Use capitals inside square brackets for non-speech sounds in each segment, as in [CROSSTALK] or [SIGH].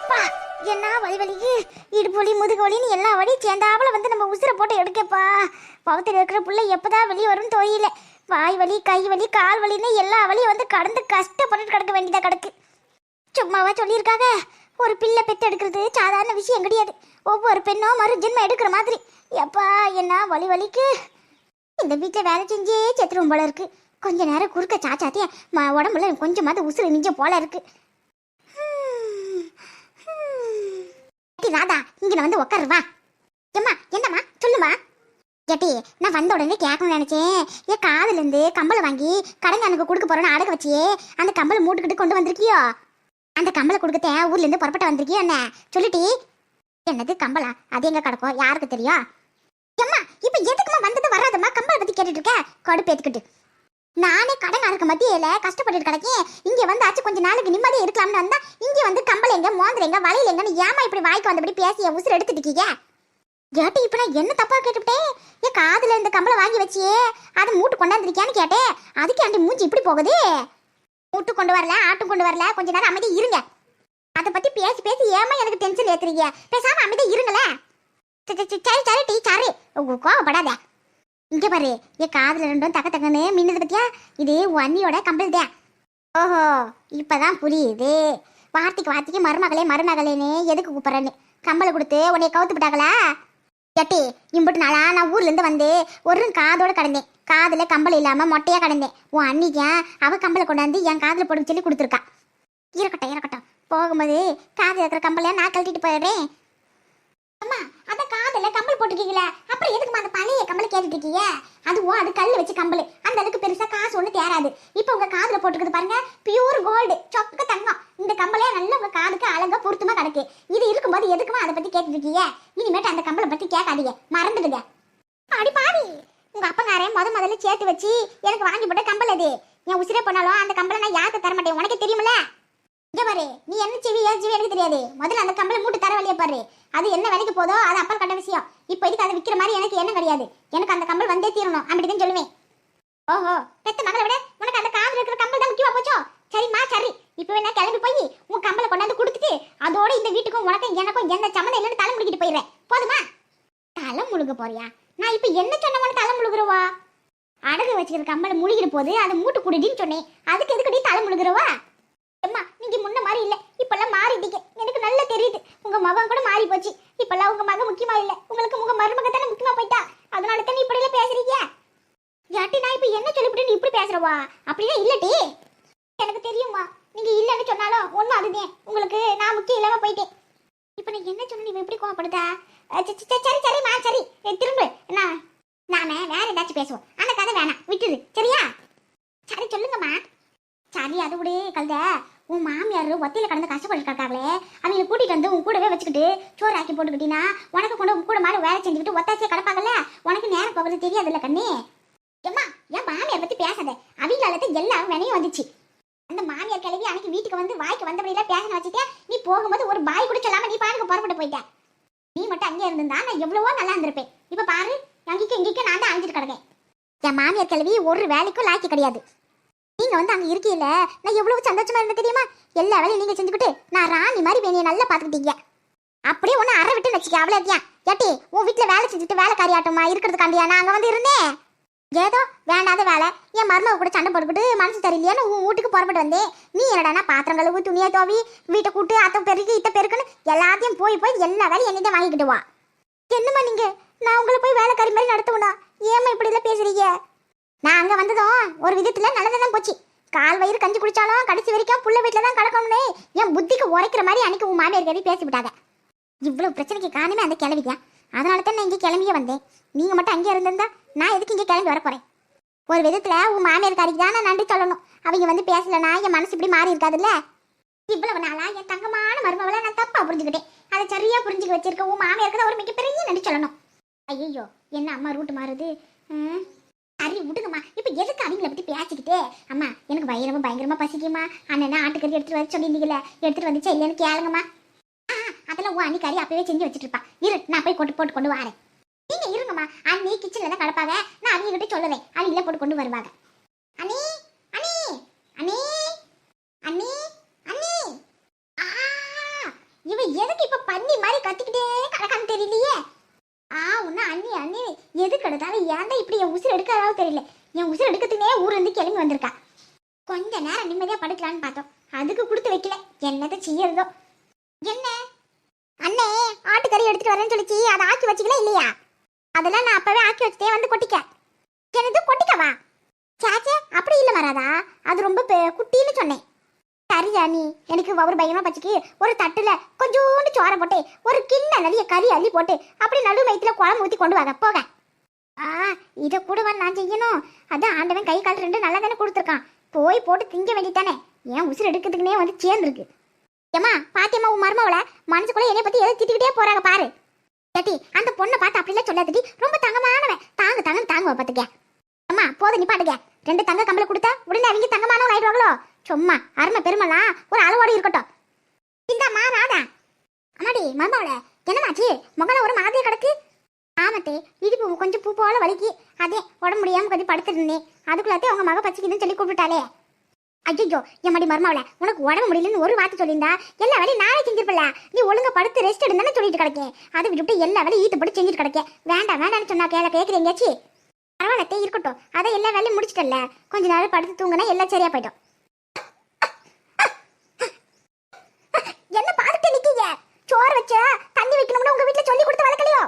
அப்பா. என்ன வலி வலிக்கு இடுப்பு முதுகு வலின்னு எல்லா வலியும் சேர்ந்தாவில் வந்து நம்ம உசுரை போட்டு எடுக்கப்பா. பவத்தில் இருக்கிற பிள்ளை எப்போதான் வெளியே வரும்னு தெரியல வாய் வலி கை வலி கால் வலின்னு எல்லா வலியும் வந்து கடந்து கஷ்டப்பட்டுட்டு கிடக்க வேண்டியதாக கிடக்கு. சும்மாவா சொல்லியிருக்காங்க. ஒரு பிள்ளை பெற்று எடுக்கிறது சாதாரண விஷயம் கிடையாது. ஒவ்வொரு பெண்ணும் மறு ஜென்மம் எடுக்கிற மாதிரி. எப்பா என்ன வலி வலிக்கு? இந்த வீட்டில் வேலை செஞ்சே செத்துரும் போல இருக்கு. கொஞ்ச நேரம் குறுக்க சாச்சாத்திய உடம்புல கொஞ்சமாவது உசுறு மிஞ்ச போல இருக்கு. ராதா இங்க வந்து உட்காரு வா. எம்மா என்னம்மா? சொல்லுமா ஏட்டி நான் வந்த உடனே கேட்கணும்னு நினைச்சேன். ஏன் காதுல இருந்து கம்பளை வாங்கி கடைஞனுக்கு கொடுக்க போறேன்னு அடக்க வச்சியே அந்த கம்பளை மூட்டுக்கிட்டு கொண்டு வந்திருக்கியோ? அந்த கம்பளை கொடுக்கத்தேன் ஊர்ல இருந்து புறப்பட்டு வந்திருக்கியோ என்ன? சொல்லிட்டி என்னது கம்பளா? அது எங்க கிடக்கும் யாருக்கு தெரியும்? எம்மா இப்போ எதுக்குமா வந்தது வராதம்மா? கம்பளை பத்தி கேட்டுட்டு இருக்க? கடுப்பு ஏற்றுக்கிட்டு நானே கடன் இருக்க மத்தியில கஷ்டப்பட்டு கிடக்கேன். இங்க வந்தாச்சு கொஞ்ச நாளைக்கு நிம்மதியா இருக்கலாம்னு வந்தா இங்க வந்து கம்பல் எங்க மோந்திர எங்க வலையில எங்கன்னு ஏமா இப்படி வாய்க்கு வந்தபடி பேசி என் உசுறு எடுத்துட்டு இருக்கீங்க? கேட்டு இப்ப நான் என்ன தப்பா கேட்டுவிட்டேன்? ஏன் காதுல இந்த கம்பளை வாங்கி வச்சியே அதை மூட்டு கொண்டாந்துருக்கியான்னு கேட்டேன். அதுக்கு ஆண்டி மூஞ்சி இப்படி போகுது? மூட்டு கொண்டு வரல ஆட்டு கொண்டு வரல கொஞ்ச நேரம் அமைதி இருங்க. அதை பத்தி பேசி பேசி ஏமா எனக்கு டென்ஷன் ஏத்துறீங்க? பேசாம அமைதி இருங்களேன். சரி சரி, சரி சரி டீ கோவப்படாத. இங்க பாரு என் காதுல ரெண்டும் தக்க தக்கன்னு மின்னது பத்தியா? இது உன் அண்ணியோட கம்பல் தான் ஓஹோ இப்பதான் புரியுது. வார்த்தைக்கு வார்த்தைக்கு மருமகளே மருமகளேன்னு எதுக்கு கூப்பிட்றேன்னு? கம்பளை கொடுத்து உன்னைய கவுத்து விட்டாங்களா? எட்டி இம்புட்டு நாளா நான் ஊர்ல இருந்து வந்து ஒரு காதோட கடந்தேன். காதுல கம்பல் இல்லாம மொட்டையா கடந்தேன். உன் அன்னிக்கு அவ கம்பளை கொண்டாந்து என் காதுல போடும் சொல்லி கொடுத்துருக்கா. இருக்கட்டும் இருக்கட்டும். போகும்போது காதுல இருக்கிற கம்பளை நான் கழட்டிட்டு போயிடுறேன். அம்மா அத காதுல கம்பல் போட்டுருக்கீங்களே? அப்புறம் எதுக்குமா அந்த பழைய கம்பல் கேட்டுட்டு இருக்கீங்க அதுவோ அது கல் வச்சு கம்பல் அந்த அளவுக்கு பெருசா காசு ஒண்ணு தேராது. இப்போ உங்க காதுல போட்டுருக்குது பாருங்க பியூர் கோல்டு சொக்க தங்கம். இந்த கம்பலே நல்ல உங்க காதுக்கு அழகா பொருத்தமா கிடக்கு. இது இருக்கும்போது எதுக்குமா அதை பத்தி கேட்டுட்டு இருக்கீங்க இனிமேட்டு அந்த கம்பளை பத்தி கேட்காதீங்க. மறந்துடுங்க. அடி பாவி! உங்க அப்பங்காரன் முத முதல்ல சேர்த்து வச்சு எனக்கு வாங்கி போட்ட கம்பல் அது. என் உசிரே போனாலும் அந்த கம்பளை நான் யாருக்கு தர மாட்டேன் உனக்கு தெரியுமில்ல இங்க பாரு நீ என்ன செவி ஏன் செவி எனக்கு தெரியாது. முதல்ல அந்த கம்பளை மூட்டு தர வழியா பாரு. அது என்ன வேலைக்கு போதோ அது அப்பா கண்ட விஷயம். இப்போ இதுக்கு அதை விற்கிற மாதிரி எனக்கு என்ன கிடையாது. எனக்கு அந்த கம்பல் வந்தே தீரணும். அப்படிதான் சொல்லுவேன். ஓஹோ பெத்த மகளை விட உனக்கு அந்த காதுல இருக்கிற கம்பல் தான் முக்கியமா போச்சோ? சரிம்மா சரி. இப்போ வேணா கிளம்பி போய் உன் கம்பலை கொண்டாந்து கொடுத்துட்டு அதோட இந்த வீட்டுக்கும் உனக்கும் எனக்கும் எந்த சம்மந்தம் இல்லைன்னு தலை முழுகிட்டு போயிடுறேன். போதுமா? தலை முழுக போறியா? நான் இப்போ என்ன சொன்ன உனக்கு தலை முழுகுறவா அடகு வச்சுக்கிற கம்பளை முழுகிற போது அதை மூட்டு குடிடின்னு சொன்னேன். அதுக்கு எதுக்கடி தலை முழுகுறவா நீங்க முன்ன மாதிரி இல்ல. இப்பெல்லாம் மாறிட்டீங்க. எனக்கு நல்லா தெரியுது. உங்க மகன் கூட மாறி போச்சு. இப்பெல்லாம் உங்க மகன் முக்கியமா இல்ல. உங்களுக்கு உங்க மருமக தானே முக்கியமா போயிட்டா? அதனால தானே இப்படி எல்லாம் பேசுறீங்க? யாட்டி நான் இப்ப என்ன சொல்லிவிட்டு நீ இப்படி பேசுறவா? அப்படியே இல்லட்டி எனக்கு தெரியுமா நீங்க இல்லன்னு சொன்னாலும் ஒண்ணும் அதுதான் உங்களுக்கு நான் முக்கியம் இல்லாம போயிட்டேன். இப்ப நான் என்ன சொன்ன? நீ எப்படி கோவப்படுதா? சரி, சரி, சரி சரிம்மா சரி. திரும்ப. நான் நாம வேற ஏதாச்சும் பேசுவோம். அந்த கதை வேணாம். விட்டுது சரியா? சரி சொல்லுங்கம்மா. சரி அது விடு கழுத. உன் மாமியார் ஒத்தையில கடந்து கஷ்டப்பட்டு இருக்காங்களே அவங்களை கூட்டிட்டு வந்து உன் கூடவே வச்சுக்கிட்டு சோறு ஆக்கி போட்டுக்கிட்டீங்கன்னா உனக்கு கொண்டு உன் கூட மாதிரி வேலை செஞ்சுக்கிட்டு ஒத்தாச்சியே கிடப்பாங்கல்ல? உனக்கு நேரம் போகிறது தெரியாதுல்ல கண்ணே. ஏம்மா என் மாமியார் பத்தி பேசாத. அவங்களால எல்லாரும் எல்லாம் வினையும் வந்துச்சு. அந்த மாமியார் கிளவி அன்னைக்கு வீட்டுக்கு வந்து வாய்க்கு வந்தபடியெல்லாம் பேசணும் வச்சுட்டே நீ போகும்போது ஒரு பாய் கூட சொல்லாம நீ பாருங்க புறப்பட்டு போயிட்டேன் நீ மட்டும் அங்கே இருந்திருந்தா நான் எவ்வளவோ நல்லா இருந்திருப்பேன். இப்ப பாரு அங்கிக்கு இங்கிக்கு நான் தான் அழிஞ்சிட்டு கிடக்கேன். என் மாமியார் கிளவி ஒரு வேலைக்கும் லாக்கி கிடையாது. நீங்க வந்து அங்க இருக்கீல நான் எவ்வளவு சந்தோஷமா இருந்தது தெரியுமா? எல்லா வேலையும் நீங்க செஞ்சுக்கிட்டு நான் ராணி மாதிரி வேணிய நல்லா பாத்துக்கிட்டீங்க அப்படியே ஒண்ணு அரை விட்டு வச்சுக்க அவ்வளோ ஏன் ஏட்டி உன் வீட்டுல வேலை செஞ்சுட்டு வேலை ஆட்டமா இருக்கிறதுக்காண்டியா? நான் அங்க வந்து இருந்தேன் ஏதோ வேண்டாத வேலை. என் மருமக கூட சண்டை போட்டுக்கிட்டு மனசு தெரியலையான்னு உன் வீட்டுக்கு புறப்பட்டு வந்தேன். நீ என்னடானா பாத்திரம் கழுவு துணியை தோவி வீட்டை கூட்டு அத்தை பெருக்கு இத்த பெருக்குன்னு எல்லாத்தையும் போய் போய் எல்லா வேலையும் என்னதான் வாங்கிக்கிட்டு வா. என்னம்மா நீங்க? நான் உங்களை போய் வேலைக்காரி மாதிரி நடத்துவனா? ஏம்மா இப்படி எல்லாம் பேசுறீங்க? நான் அங்க வந்ததும் ஒரு விதத்துல நல்லதான் போச்சு. கால் வயிறு கஞ்சி குடிச்சாலும் கடைசி வரைக்கும் புள்ள வீட்டில் தான் கிடக்கணும்னு என் புத்திக்கு உரைக்கிற மாதிரி அன்னைக்கு உன் மாமியார் கேள்வி பேசி விட்டாங்க. இவ்வளவு பிரச்சனைக்கு காரணமே அந்த கிளம்பிக்கா அதனால தான் நான் இங்கே கிளம்பியே வந்தேன். நீங்கள் மட்டும் அங்கே இருந்திருந்தா நான் எதுக்கு இங்கே கிளம்பி வர ஒரு விதத்தில் உன் மாமியார் கறிக்கு தான் நான் நன்றி சொல்லணும். அவங்க வந்து பேசலனா என் மனசு இப்படி மாறி இருக்காதுல்ல? இவ்வளவு நாளா என் தங்கமான மருமவளை நான் தப்பாக புரிஞ்சுக்கிட்டேன். அதை சரியா புரிஞ்சுக்க வச்சிருக்க உன் மாமியாருக்கு தான் ஒரு மிகப்பெரிய நன்றி சொல்லணும். ஐயோ என்ன அம்மா ரூட்டு மாறுது? ம், சரி விடுங்கம்மா. இப்போ எதுக்கு அவங்கள பத்தி பேசிக்கிட்டு? அம்மா எனக்கு வயிறமா பயங்கரமா பசிக்குமா அண்ணன் ஆட்டுக்கறி எடுத்துட்டு வர சொல்லியிருந்தீங்கல்ல எடுத்துட்டு வந்துச்சா இல்லைன்னு கேளுங்கம்மா. ஆ அதெல்லாம் உன் அண்ணி கறி அப்பவே செஞ்சு வச்சுட்டு இருப்பா. இரு நான் போய் கொண்டு போட்டு கொண்டு வரேன். நீங்க இருங்கம்மா. அண்ணி கிச்சன்ல தான் கிடப்பாங்க நான் அவங்க கிட்ட சொல்லுவேன் அண்ணில போட்டு கொண்டு வருவாங்க. அண்ணி அண்ணி அண்ணி அண்ணி அண்ணி. ஆ இவன் எதுக்கு இப்ப பண்ணி மாதிரி கத்திக்கிட்டே கிடக்கான்னு தெரியலையே. ஆ உன்ன அண்ணி அண்ணி எதுக்கு எடுத்தாலும் ஏன்டா இப்படி என் உசுர் எடுக்கிறதாவது தெரியல. என் உசுர் எடுக்கிறதுனே ஊர் வந்து கிளம்பி வந்திருக்கா. கொஞ்ச நேரம் நிம்மதியாக படுக்கலான்னு பார்த்தோம். அதுக்கு கொடுத்து வைக்கல. என்னதை செய்யறதோ. என்ன? அண்ணே ஆட்டுக்கறி எடுத்துட்டு வரேன்னு சொல்லிச்சு. அதை ஆக்கி வச்சுக்கல இல்லையா? அதெல்லாம் நான் அப்பவே ஆக்கி வச்சுட்டே வந்து கொட்டிக்க. எனது கொட்டிக்கவா? சாச்சே அப்படி இல்லை வராதா அது ரொம்ப பெ- குட்டின்னு சொன்னேன். சரியா நீ. எனக்கு ஒரு பயமா பச்சுக்கு ஒரு தட்டுல கொஞ்சோண்டு சோற போட்டு ஒரு கிண்ண நிறைய கறி அள்ளி போட்டு அப்படி நடு வயிற்றுல குழம்பு ஊத்தி கொண்டு வாங்க. போக ஆ இதை கூடவா நான் செய்யணும். அதான் ஆண்டவன் கை கால் ரெண்டு நல்லா தானே கொடுத்துருக்கான். போய் போட்டு திங்க வேண்டித்தானே ஏன் உசுர் எடுக்கிறதுக்குனே வந்து சேர்ந்துருக்கு ஏமா பாத்தியம்மா உன் மருமவள மனசுக்குள்ள என்னை பத்தி எதை திட்டிக்கிட்டே போறாங்க பாரு. ஏட்டி அந்த பொண்ணை பார்த்து அப்படிலாம் சொல்லாதடி. ரொம்ப தங்கமானவன். தாங்க தாங்க தாங்குவ பாத்துக்க. அம்மா போதும் நிப்பாட்டுங்க ரெண்டு தங்க கம்பளை கொடுத்தா உடனே அவங்க தங்கமானவங்க ஆயிடுவாங்களோ? சும்மா. அருமை பெருமலா ஒரு அளவோடு இருக்கட்டும். இந்தாம்மா ராதா. அம்மாடி மருமவள என்னமாச்சு? முகல ஒரு மாதிரி கிடக்கு. ஆமாத்தே இடுப்பு கொஞ்சம் பூ போல வலிக்கு. அதே உடம்பு முடியாம கொஞ்சம் படுத்துட்டு இருந்தேன். அதுக்குள்ளாத்தே உங்க மக பச்சிக்குதுன்னு சொல்லி கூப்பிட்டாலே ஐயோ எம்மாடி மருமவள உனக்கு உடம்பு முடியலன்னு ஒரு வார்த்தை சொல்லியிருந்தா எல்லா வேலையும் நானே செஞ்சிருப்பல நீ ஒழுங்கா படுத்து ரெஸ்ட் எடுந்தானே சொல்லிட்டு கிடக்கேன் அதை விட்டுவிட்டு எல்லா வேலையும் ஈத்து போட்டு செஞ்சுட்டு கிடக்கேன் வேண்டாம் வேண்டாம்னு சொன்னா கேள கேட்குறீங்கச்சி பரவாயில்லத்தே இருக்கட்டும். அதை எல்லா வேலையும் முடிச்சிட்டல கொஞ்ச நேரம் படுத்து தூங்கினா எல்லாம் சரியா போயிடும். வச்ச தண்ணி வைக்கணும்னு உங்க வீட்ல சொல்லி கொடுத்து வளர்க்கலையோ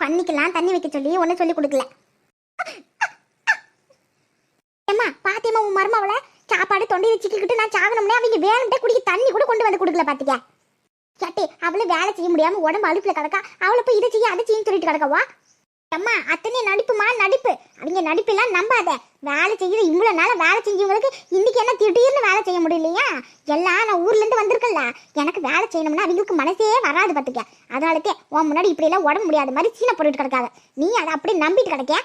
பண்ணிக்கலாம் தண்ணி வைக்க சொல்லி ஒன்னும் சொல்லி கொடுக்கல. ஏம்மா பாத்தியம்மா உன் மருமவள சாப்பாடு தொண்டையில சிக்கிக்கிட்டு நான் சாகணும்னே அவங்க வேணும்ட்டே குடிக்க தண்ணி கூட கொண்டு வந்து கொடுக்கல பாத்துக்க சட்டி அவளை வேலை செய்ய முடியாம உடம்பு அழுப்புல கிடக்கா அவளை போய் இதை செய்ய அதை செய்யும் சொல்லிட்டு கிடக்கவா? அம்மா அத்தனை நடிப்புமா? நடிப்பு. அவங்க நடிப்பெல்லாம் நம்பாத. வேலை செய்யுது இவ்வளவு நாள வேலை செஞ்சவங்களுக்கு இன்னைக்கு என்ன திடீர்னு வேலை செய்ய முடியலையா எல்லாம் நான் ஊர்ல இருந்து வந்திருக்கல எனக்கு வேலை செய்யணும்னா அவங்களுக்கு மனசே வராது பாத்துக்க. அதனாலக்கே உன் முன்னாடி இப்படி எல்லாம் உடம்பு முடியாத மாதிரி சீனை போட்டுட்டு கிடக்காத. நீ அதை அப்படியே நம்பிட்டு கிடக்க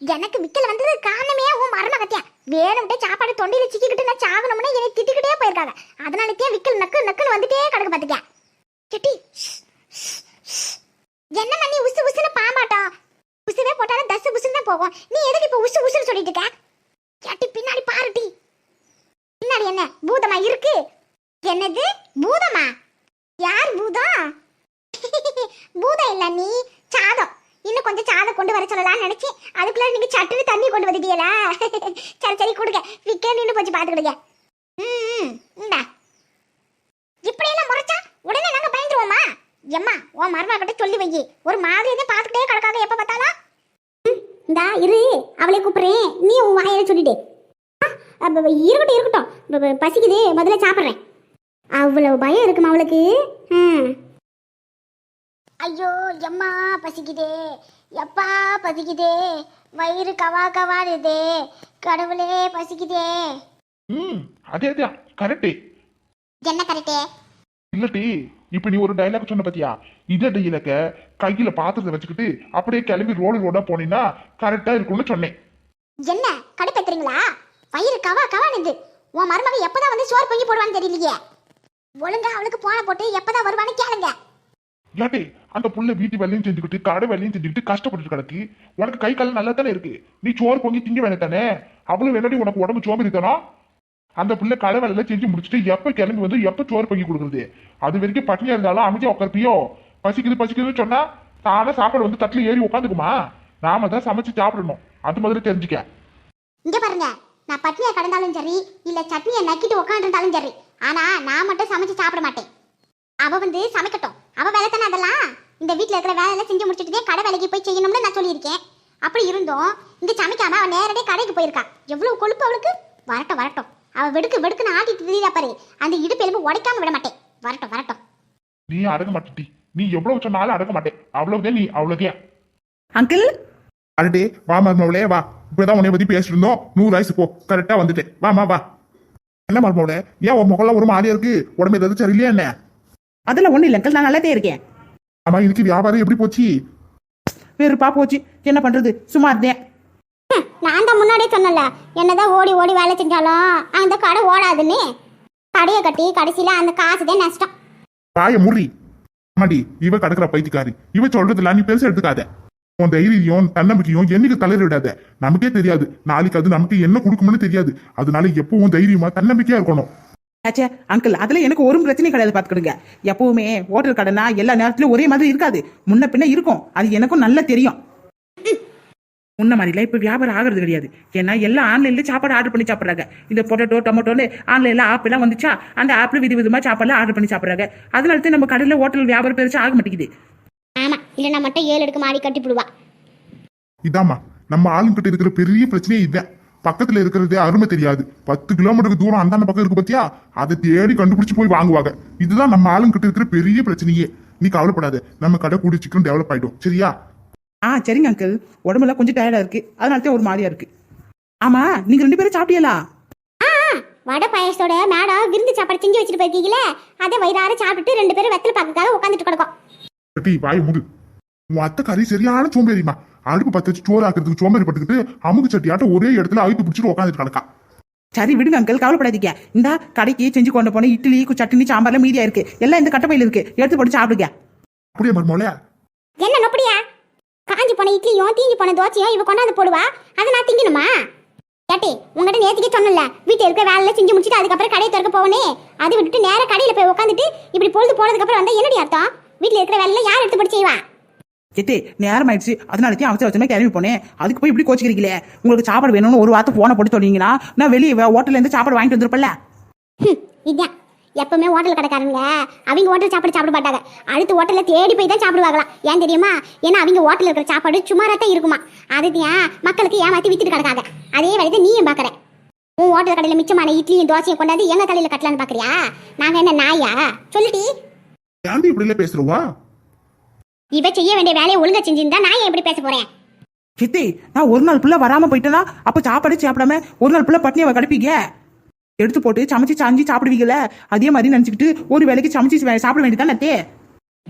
எனக்கு விக்கல் வந்தது காரணமே உன் மரண கத்தியா வேணும்ட்டே சாப்பாடு தொண்டையில சிக்கிக்கிட்டு நான் சாகணும்னு என்னை திட்டிக்கிட்டே போயிருக்காங்க அதனாலக்கே விக்கல் நக்கு நக்குன்னு வந்துட்டே கிடக்கு பாத்துக்க. செட்டி என்ன பண்ணி உசு உசுன்னு பாம்பாட்டம்? உசுவே போட்டாலும் தசு புசுன்னு தான் போகும். நீ எதுக்கு இப்போ உசு உசுன்னு சொல்லிட்டு இருக்க? கேட்டி பின்னாடி பாருட்டி பின்னாடி என்ன? பூதமா இருக்கு? என்னது? பூதமா? யார் பூதம்? [LAUGHS] பூதம் இல்ல நீ. சாதம். இன்னும் கொஞ்சம் சாதம் கொண்டு வர சொல்லலாம்னு நினைச்சு அதுக்குள்ள நீங்க சட்டுன்னு தண்ணி கொண்டு வந்துட்டீங்களா? [LAUGHS] சரி சரி கொடுங்க. விக்கே நின்று கொஞ்சம் பாத்துக்கிடுங்க. ம் இந்தா. இப்படியெல்லாம் முறைச்சா உடனே நாங்க பயந்துருவோமா? எம்மா உன் மருமா கிட்ட வை ஒரு மாதிரி எதுவும் பார்த்துக்கிட்டே கிடக்காத எப்ப பார்த்தாலும்? இந்தா இரு. அவளை கூப்பிடுறேன். நீ உன் வாயில சொல்லிடு. ஆ, அப்ப, அப்ப, இருக்கட்டும் இருக்கட்டும். பசிக்குது. முதல்ல சாப்பிட்றேன். அவ்வளவு பயம் இருக்குமா அவளுக்கு? ஐயோ எம்மா பசிக்குதே. எப்பா பசிக்குதே. வயிறு கவா கவாடுதே. கடவுளே பசிக்குதே. ம் அதே கரெக்டு. என்ன கரெக்டே? இல்லட்டி இப்ப நீ ஒரு டைலாக் சொன்ன பாத்தியா? இதே டைலாக்க கையில பாத்திரத்தை வச்சுக்கிட்டு அப்படியே கிளம்பி ரோடு ரோடா போனீங்கன்னா கரெக்டா இருக்கும்னு சொன்னேன். என்ன? கடுப்பேத்துறீங்களா? வயிறு கவா கவானுது. உன் மருமக எப்பதான் வந்து சோறு பொங்கி போடுவான்னு தெரியலையே? ஒழுங்கா அவளுக்கு போன போட்டு எப்பதான் வருவான்னு கேளுங்க. இல்லாட்டி அந்த புள்ள வீட்டு வேலையும் செஞ்சுக்கிட்டு கடை வேலையும் செஞ்சுக்கிட்டு கஷ்டப்பட்டு கிடக்கு. உனக்கு கை கால் நல்லா தானே இருக்கு? நீ சோறு பொங்கி திங்க வேணே தானே? அவ்வளவு வேணாடி உனக்கு உடம்பு சோம்பேறி தானோ அந்த பிள்ளை கடை வேலையில செஞ்சு முடிச்சுட்டு எப்ப கிளம்பி வந்து எப்ப சோறு பங்கி கொடுக்குறது? அது வரைக்கும் பட்டினியா இருந்தாலும் அமைதியா உட்காருப்பியோ? பசிக்குது பசிக்குதுன்னு சொன்னா தானே சாப்பாடு வந்து தட்டுல ஏறி உட்காந்துக்குமா? நாம தான் சமைச்சு சாப்பிடணும். அது முதல்ல தெரிஞ்சுக்க. இங்க பாருங்க. நான் பட்னியா கடந்தாலும் சரி இல்ல சட்னியை நக்கிட்டு உட்காந்துருந்தாலும் சரி ஆனா நான் மட்டும் சமைச்சு சாப்பிட மாட்டேன். அவ வந்து சமைக்கட்டும். அவ வேலை தானே அதெல்லாம்? இந்த வீட்டில் இருக்கிற வேலையெல்லாம் செஞ்சு முடிச்சுட்டு கடை வேலைக்கு போய் செய்யணும்னு நான் சொல்லியிருக்கேன். அப்படி இருந்தும் இங்க சமைக்காம அவ நேரடியாக கடைக்கு போயிருக்கா. எவ்வளவு கொழுப்பு அவளுக்கு? வரட்டும் வரட்டும். அவ வெடுக்கு வெடுக்குன்னு ஆட்டிட்டு தெரியுதா பாரு. அந்த இடுப்பு எலும்பு உடைக்காம விட மாட்டேன். வரட்டும் வரட்டும். நீ அடங்க மாட்டேடி நீ எவ்வளவு சொன்னாலும் அடங்க மாட்டேன். அவ்வளவுதான் நீ அவ்வளவுதான் அங்கிள்? அடடே வா மருமவளே வா. இப்பதான் உன்னை பத்தி பேசிட்டு இருந்தோம். நூறு வயசு போ. கரெக்டா வந்துட்டேன். வாமா வா என்ன மருமவளே? ஏன் உன் முகம்லாம் ஒரு மாதிரியா இருக்கு? உடம்பு ஏதாவது சரியில்லையா என்ன? அதெல்லாம் ஒன்றும் இல்லை அங்கிள். நான் நல்லாதே இருக்கேன். ஆமா இன்னைக்கு வியாபாரம் எப்படி போச்சு? வெறுப்பா போச்சு. என்ன பண்றது? சும்மா இருந்தேன். நான் தான் முன்னாடியே சொன்னல என்னதான் ஓடி ஓடி வேலை செஞ்சாலும் அந்த கடை ஓடாதுன்னு. கடையை கட்டி கடைசியில அந்த காசு தான் நஷ்டம். பாய முறி மாடி இவ கடக்குற பைத்தியக்காரி. இவ சொல்றதுல நீ பெருசா எடுத்துக்காத. உன் தைரியம் தன்னம்பிக்கையும் என்னைக்கு தளர விடாத. நமக்கே தெரியாது. நாளைக்கு அது நமக்கு என்ன கொடுக்கும்னு தெரியாது. அதனால எப்பவும் தைரியமா தன்னம்பிக்கையா இருக்கணும். ஆச்சே அங்கிள் அதுல எனக்கு ஒரு பிரச்சனையும் கிடையாது பாத்துக்கிடுங்க. எப்பவுமே ஹோட்டல் கடைனா எல்லா நேரத்திலும் ஒரே மாதிரி இருக்காது. முன்ன பின்ன இருக்கும். அது எனக்கும் நல்லா தெரியும். முன்ன மாதிரில இப்ப வியாபாரம் ஆகிறது கிடையாது. ஏன்னா எல்லாம் ஆன்லைன்ல சாப்பாடு ஆர்டர் பண்ணி சாப்பிடுறாங்க. இந்த பொட்டேட்டோ டொமேட்டோன்னு ஆன்லைன்ல ஆப் எல்லாம் வந்துச்சா அந்த ஆப்ல வித விதமா சாப்பாடுலாம் ஆர்டர் பண்ணி சாப்பிடுறாங்க. அதனால தான் நம்ம கடையில ஹோட்டல் வியாபாரம் பெருசா ஆக மாட்டேங்குது. ஆமா இல்லைன்னா மட்டும் ஏழு எடுக்க மாடி கட்டி போடுவா. இதாம்மா நம்ம ஆளுங்கிட்ட இருக்கிற பெரிய பிரச்சனையே இதுதான். பக்கத்துல இருக்கிறதே அருமை தெரியாது. பத்து கிலோமீட்டருக்கு தூரம் அந்தாண்ட பக்கம் இருக்கு பாத்தியா? அதை தேடி கண்டுபிடிச்சு போய் வாங்குவாங்க. இதுதான் நம்ம ஆளுங்கிட்ட இருக்கிற பெரிய பிரச்சனையே. நீ கவலைப்படாத. நம்ம கடை கூடி சீக்கிரம் டெவலப் ஆயிடும். சரியா? ஆ சரிங்க அங்கிள் உடம்புல கொஞ்சம் டயர்டா இருக்கு. அதனால தான் ஒரு மாதிரியா இருக்கு. ஆமா நீங்க ரெண்டு பேரும் சாப்பிட்டீங்களா? வடை பாயசத்தோட மேடம் விருந்து சாப்பாடு செஞ்சு வச்சுட்டு போயிருக்கீங்களே? அதை வயிறார சாப்பிட்டுட்டு ரெண்டு பேரும் வெத்தலை பார்க்கறதுக்காக உட்காந்துட்டு கிடக்கும். கட்டி வாய் முடு. உன் அத்தை கறி சரியான சோம்பேறிமா அடுப்பு பத்து வச்சு சோறு ஆக்குறதுக்கு சோம்பேறி பட்டுக்கிட்டு அமுக்கு சட்டியாட்ட ஒரே இடத்துல அழுத்து பிடிச்சிட்டு உட்காந்துட்டு கிடக்கா. சரி விடுங்க அங்கிள் கவலைப்படாதீங்க. இந்த கடைக்கு செஞ்சு கொண்டு போன இட்லி சட்னி சாம்பார்லாம் மீதியா இருக்கு. எல்லாம் இந்த கட்டப்பையில இருக்கு. எடுத்து போட்டு சாப்பிடுங்க. அப்படியே மருமோல என்ன நொப்படியா? காஞ்சி போன இட்லியும் தீஞ்சு போன தோசையும் இவ கொண்டாந்து போடுவா? அதை நான் திங்கணுமா? ஏட்டி உங்ககிட்ட நேத்திக்கே சொன்னல வீட்டில் இருக்க வேலையில செஞ்சு முடிச்சுட்டு அதுக்கப்புறம் கடையை திறக்க போவனே அதை விட்டுட்டு நேரா கடையில போய் உட்காந்துட்டு இப்படி பொழுது போனதுக்கு அப்புறம் வந்தா என்னடி அர்த்தம்? வீட்டில் இருக்கிற வேலையில யார் எடுத்து போட்டு செய்வா? எத்தே நேரம் ஆயிடுச்சு. அதனால தான் அவசர அவசரமா கிளம்பி போனேன். அதுக்கு போய் இப்படி கோச்சிக்கிறீங்களே? உங்களுக்கு சாப்பாடு வேணும்னு ஒரு வார்த்தை போனை போட்டு சொன்னீங்கன்னா நான் வெளியே ஹோட்டல்ல இருந்து சாப்பாடு வாங்கிட்டு வந்திருப்பேன்ல. ஹம், இதான். எப்பவுமே ஹோட்டல் கடைக்காரங்க அவங்க ஹோட்டல் சாப்பாடு சாப்பிட மாட்டாங்க. அடுத்த ஹோட்டல்ல தேடி போய் தான் சாப்பிடுவாங்களாம். ஏன் தெரியுமா? ஏன்னா அவங்க ஹோட்டல்ல இருக்கிற சாப்பாடு சுமாரா தான் இருக்குமா. அதுதான் மக்களுக்கு ஏமாத்தி வித்துட்டு கிடக்காங்க. அதே வேலையை நீயும் பாக்குற. உன் ஹோட்டல் கடையில மிச்சமான இட்லியும் தோசையும் கொண்டாந்து எங்க தலையில கட்டலான்னு பாக்குறியா? நாங்க என்ன நாயா? சொல்லுடி. ஏன்டி இப்படி எல்லாம் பேசுறவா? இவ செய்ய வேண்டிய வேலையை ஒழுங்கா செஞ்சிருந்தா நான் ஏன் எப்படி பேச போறேன்? சித்தி நான் ஒரு நாள் புள்ள வராம போயிட்டேன்னா அப்ப சாப்பாடு சாப்பிடாம ஒரு நாள் புள்ள பட்னியை கிடப்பீங்க எடுத்து போட்டு சமைச்சு சாஞ்சி சாப்பிடுவீங்கல்ல? அதே மாதிரி நினைச்சுக்கிட்டு ஒரு வேலைக்கு சமைச்சு சாப்பிட வேண்டியதானே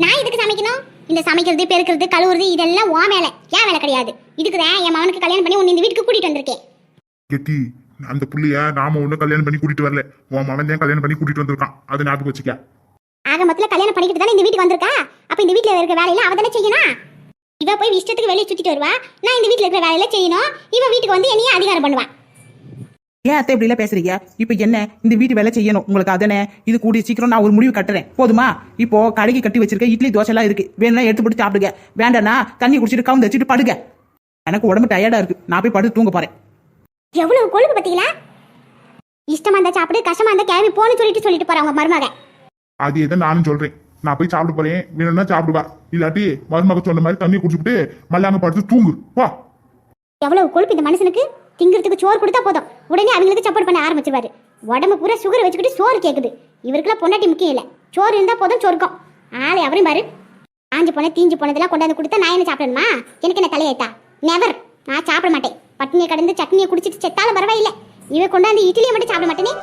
நான் இதுக்கு சமைக்கணும்? இந்த சமைக்கிறது பெருக்கிறது கழுவுறது இதெல்லாம் உன் வேலை. ஏன் வேலை கிடையாது. இதுக்கு தான் என் மகனுக்கு கல்யாணம் பண்ணி உன்னை இந்த வீட்டுக்கு கூட்டிட்டு வந்திருக்கேன். கெட்டி அந்த புள்ளைய நாம ஒண்ணும் கல்யாணம் பண்ணி கூட்டிட்டு வரல. உன் மகன் தான் கல்யாணம் பண்ணி கூட்டிட்டு வந்திருக்கான். அது ஞாபகம் வச்சுக்க. ஆக மொத்தத்துல கல்யாணம் பண்ணிக்கிட்டு தானே இந்த வீட்டுக்கு வந்திருக்கா? அப்ப இந்த வீட்ல இருக்க வேலையில அவ தானே செய்யணும்? இவ போய் இஷ்டத்துக்கு வெளியே சுத்திட்டு வருவா. நான் இந்த வீட்ல இருக்கிற வேலையில செய்யணும். இவ வீட்டுக்கு வந்து என்னைய அதிகாரம் பண்ணுவா. ஏன் அத்தை இப்படி எல்லாம் பேசுறீங்க? இப்ப என்ன? இந்த வீட்டு வேலை செய்யணும். உங்களுக்கு அதானே. இது கூடிய சீக்கிரம் நான் ஒரு முடிவு கட்டுறேன். போதுமா? இப்போ கடைக்கு கட்டி வச்சிருக்க இட்லி தோசை எல்லாம் இருக்கு. வேணும்னா எடுத்து போட்டு சாப்பிடுங்க. வேண்டாம்னா தண்ணி குடிச்சிட்டு கவுந்து வச்சுட்டு படுங்க. எனக்கு உடம்பு டயர்டா இருக்கு. நான் போய் படுத்து தூங்க போறேன். எவ்வளவு கொழுப்பு பாத்தீங்களா? இஷ்டமா இருந்தா சாப்பிடு கஷ்டமா இருந்தா கிளம்பி போன்னு சொல்லிட்டு சொல்லிட்டு போறா உங்க மருமக. அது எதை நானும் சொல்றேன். நான் போய் சாப்பிட போறேன். வேணும்னா சாப்பிடுவா. இல்லாட்டி மருமக சொன்ன மாதிரி தண்ணி குடிச்சுட்டு மல்லாங்க படுத்து தூங்கு. வா. எவ்வளவு கொழுப்பு இந்த மனுஷனுக்கு? திங்கிறதுக்கு சோறு கொடுத்தா போதும். உடனே அவங்களுக்கு சப்போர்ட் பண்ண ஆரம்பிச்சிருவாரு. உடம்பு பூரா சுகர் வச்சுக்கிட்டு சோறு கேக்குது. இவருக்குலாம் பொண்டாட்டி முக்கியம் இல்ல. சோறு இருந்தா போதும் சொர்க்கம். ஆளை அவரையும் பாரு. ஆஞ்சு போன தீஞ்சு போனதெல்லாம் கொண்டாந்து கொடுத்தா நான் என்ன சாப்பிடணுமா? எனக்கு என்ன தலையாயிட்டா நெவர் நான் சாப்பிட மாட்டேன். பட்னியை கடந்து சட்னியை குடிச்சிட்டு செத்தாலும் பரவாயில்லை. இவ கொண்டாந்து இட்லியை மட்டும் சாப்பிட மாட்டேனே.